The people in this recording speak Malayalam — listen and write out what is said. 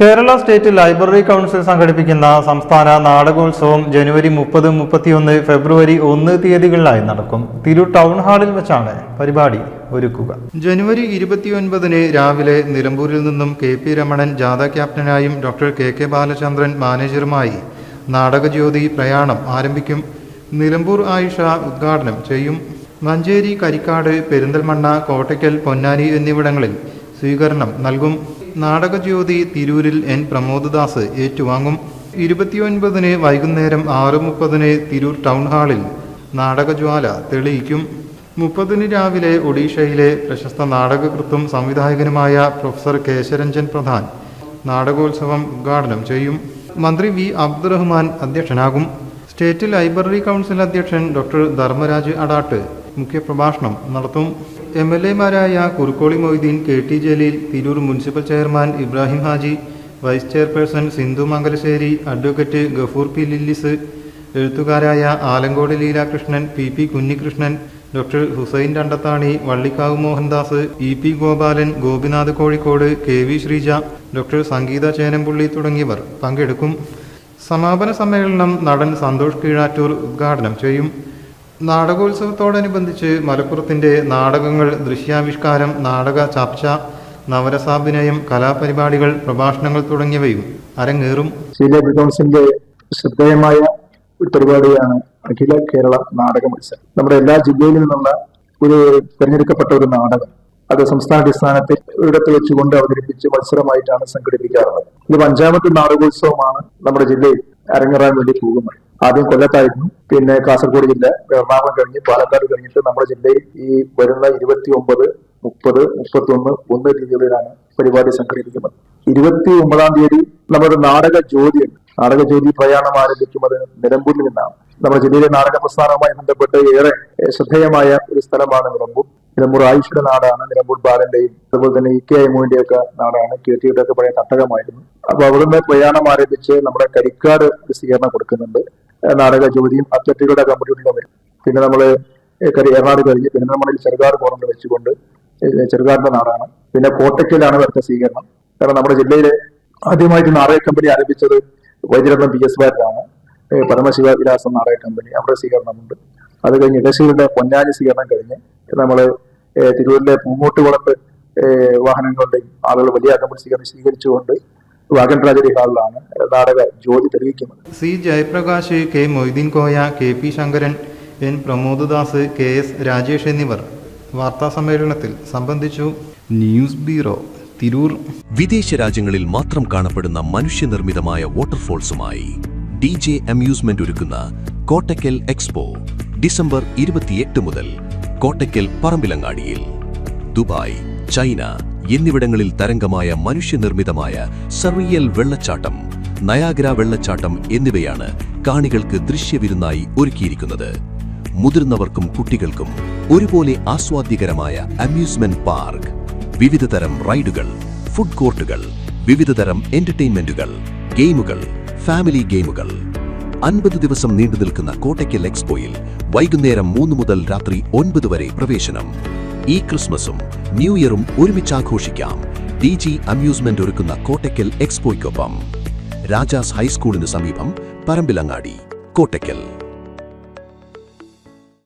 കേരള സ്റ്റേറ്റ് ലൈബ്രറി കൗൺസിൽ സംഘടിപ്പിക്കുന്ന സംസ്ഥാന നാടകോത്സവം ജനുവരി മുപ്പത് മുപ്പത്തിയൊന്ന് ഫെബ്രുവരി ഒന്ന് തീയതികളിലായി നടക്കും. തിരു ടൗൺ ഹാളിൽ വെച്ചാണ് പരിപാടി ഒരുക്കുക. ജനുവരി ഇരുപത്തിയൊൻപതിന് രാവിലെ നിലമ്പൂരിൽ നിന്നും കെ പി രമണൻ ജാഥ ക്യാപ്റ്റനായും ഡോക്ടർ കെ കെ ബാലചന്ദ്രൻ മാനേജറുമായി നാടകജ്യോതി പ്രയാണം ആരംഭിക്കും. നിലമ്പൂർ ആയിഷ ഉദ്ഘാടനം ചെയ്യും. മഞ്ചേരി കരിക്കാട് പെരിന്തൽമണ്ണ കോട്ടയ്ക്കൽ പൊന്നാനി എന്നിവിടങ്ങളിൽ സ്വീകരണം നൽകും. നാടകജ്യോതി തിരൂരിൽ എൻ. പ്രമോദദാസ് ഏറ്റുവാങ്ങും. ഇരുപത്തിയൊൻപതിന് വൈകുന്നേരം ആറ് മുപ്പതിന് തിരൂർ ടൗൺ ഹാളിൽ നാടകജ്വാല തെളിയിക്കും. മുപ്പതിന് രാവിലെ ഒഡീഷയിലെ പ്രശസ്ത നാടകകൃത്തും സംവിധായകനുമായ പ്രൊഫസർ കേശരഞ്ജൻ പ്രധാൻ നാടകോത്സവം ഉദ്ഘാടനം ചെയ്യും. മന്ത്രി വി. അബ്ദുറഹ്മാൻ അധ്യക്ഷനാകും. സ്റ്റേറ്റ് ലൈബ്രറി കൗൺസിൽ അധ്യക്ഷൻ ഡോക്ടർ ധർമ്മരാജ് അടാട്ട് മുഖ്യപ്രഭാഷണം നടത്തും. M L എമാരായ Kurukkoli Moideen K T Jaleel Tirur municipal chairman Ibrahim Haji vice chairperson Sindhu Mangalassery advocate Gafoor P Lillis എഴുത്തുകാരായ Alankode Leelakrishnan P P Kunhikrishnan doctor Hussain Randathani Vallikkavu Mohandas E P Gopalan Gopinath Kozhikode K V Sreeja doctor Sangeetha Chenampulli തുടങ്ങിയവർ പങ്കെടുക്കും. സമാപന സമ്മേളനം നടൻ സന്തോഷ് കീഴാറ്റൂർ ഉദ്ഘാടനം ചെയ്യും. നാടകോത്സവത്തോടനുബന്ധിച്ച് മലപ്പുറത്തിന്റെ നാടകങ്ങൾ ദൃശ്യാവിഷ്കാരം നാടക ചർച്ച നവരസാഭിനയം കലാപരിപാടികൾ പ്രഭാഷണങ്ങൾ തുടങ്ങിയവയും അരങ്ങേറും. ലൈബ്രറി ശ്രദ്ധേയമായ പരിപാടിയാണ് അഖില കേരള നാടക മത്സരം. നമ്മുടെ എല്ലാ ജില്ലയിൽ നിന്നുള്ള ഒരു തിരഞ്ഞെടുക്കപ്പെട്ട ഒരു നാടകം. അത് സംസ്ഥാനാടിസ്ഥാനത്തിൽ ഇടത്ത് വെച്ചുകൊണ്ട് അവതരിപ്പിച്ച് മത്സരമായിട്ടാണ് സംഘടിപ്പിക്കാറുള്ളത്. ഇത് അഞ്ചാമത്തെ നാടകോത്സവമാണ് നമ്മുടെ ജില്ലയിൽ. അരങ്ങേറാൻ വേണ്ടി പോകുന്നത് ആദ്യം കൊല്ലത്തായിരുന്നു. പിന്നെ കാസർഗോഡ് ജില്ല എറണാകുളം കഴിഞ്ഞ് പാലക്കാട് കഴിഞ്ഞിട്ട് നമ്മുടെ ജില്ലയിൽ ഈ വരുന്ന ഇരുപത്തി ഒമ്പത് മുപ്പത് മുപ്പത്തി ഒന്ന് ഒന്ന് തീയതികളിലാണ് പരിപാടി സംഘടിപ്പിക്കുന്നത്. ഇരുപത്തി ഒമ്പതാം തീയതി നമ്മുടെ നാടക ജ്യോതിയുണ്ട് നാടക ജ്യോതി പ്രയാണം ആരംഭിക്കുന്നത് നിലമ്പൂരിൽ നിന്നാണ്. നമ്മുടെ ജില്ലയിലെ നാടക പ്രസ്ഥാനവുമായി ബന്ധപ്പെട്ട് ഏറെ ശ്രദ്ധേയമായ ഒരു സ്ഥലമാണ് നിലമ്പൂർ. നിലമ്പൂർ ആയുഷിയുടെ നാടാണ് നിലമ്പൂർ ബാലന്റെയും അതുപോലെ തന്നെ ഇ കെ ഐമോന്റെ ഒക്കെ നാടാണ് കെ ടിയുടെ ഒക്കെ പഴയ തട്ടകമായിരുന്നു. അപ്പൊ അവിടുന്ന് പ്രയാണം ആരംഭിച്ച് നമ്മുടെ കരിക്കാട് സ്വീകരണം കൊടുക്കുന്നുണ്ട്. നാടക ജ്യോതിയും അത്ലറ്റുകളുടെ കമ്പനിയുടെ വരും പിന്നെ നമ്മൾ എറണാട് കഴിഞ്ഞ് പിന്നെ നമ്മൾ ചെറുകാട് കോർണർ വെച്ചുകൊണ്ട് ചെറുകാടിന്റെ നാടാണ്. പിന്നെ കോട്ടയ്ക്കലാണ് വരുന്ന സ്വീകരണം. കാരണം നമ്മുടെ ജില്ലയിലെ ആദ്യമായിട്ട് നാടക കമ്പനി ആരംഭിച്ചത് വൈദ്യരത്നം പി എസ് ബാരിലാണ് പരമശിവ വിലാസം നാടക കമ്പനി. അവിടെ സ്വീകരണമുണ്ട്. അത് കഴിഞ്ഞ് ഇടശ്ശേരിയുടെ പൊന്നാനി സ്വീകരണം കഴിഞ്ഞ് നമ്മൾ ഏഹ്, തിരൂരിലെ പൂങ്ങോട്ടുകുളത്ത് വാഹനങ്ങളുടെയും ആളുകൾ വലിയ സ്വീകരണം സ്വീകരിച്ചുകൊണ്ട് വാഗൻ ട്രാജഡി ഹാളിലാണ് നാടക ജ്യോതി തെളിയിക്കുന്നത്. C Jayaprakash K Moideen Koya K P Sankaran N Pramod Das K S Rajesh എന്നിവർ വാർത്താ സമ്മേളനത്തിൽ സംബന്ധിച്ചു. News bureau Tirur. വിദേശ രാജ്യങ്ങളിൽ മാത്രം കാണപ്പെടുന്ന മനുഷ്യനിർമ്മിതമായ വാട്ടർഫോൾസുമായി ഡി ജെ അമ്യൂസ്മെന്റ് ഒരുക്കുന്ന കോട്ടക്കൽ എക്സ്പോ ഡിസംബർ ഇരുപത്തിയെട്ട് മുതൽ കോട്ടയ്ക്കൽ പറമ്പിലങ്ങാടിയിൽ. ദുബായ് ചൈന എന്നിവിടങ്ങളിൽ തരംഗമായ മനുഷ്യനിർമ്മിതമായ സർവിയൽ വെള്ളച്ചാട്ടം നയാഗ്ര വെള്ളച്ചാട്ടം എന്നിവയാണ് കാണികൾക്ക് ദൃശ്യവിരുന്നായി ഒരുക്കിയിരിക്കുന്നത്. മുതിർന്നവർക്കും കുട്ടികൾക്കും ഒരുപോലെ ആസ്വാദ്യകരമായ അമ്യൂസ്മെന്റ് പാർക്ക് വിവിധതരം റൈഡുകൾ ഫുഡ് കോർട്ടുകൾ വിവിധതരം എന്റർടൈൻമെന്റുകൾ ഗെയിമുകൾ ഫാമിലി ഗെയിമുകൾ. അൻപത് ദിവസം നീണ്ടു നിൽക്കുന്ന കോട്ടയ്ക്കൽ എക്സ്പോയിൽ വൈകുന്നേരം മൂന്ന് മുതൽ രാത്രി ഒൻപത് വരെ പ്രവേശനം. ഈ ക്രിസ്മസും ന്യൂ ഇയറും ഒരുമിച്ച് ആഘോഷിക്കാം. ഡി ജി അമ്യൂസ്മെന്റ് ഒരുക്കുന്ന കോട്ടയ്ക്കൽ എക്സ്പോയ്ക്കൊപ്പം. രാജാസ് ഹൈസ്കൂളിന് സമീപം പറമ്പിലങ്ങാടി കോട്ടയ്ക്കൽ.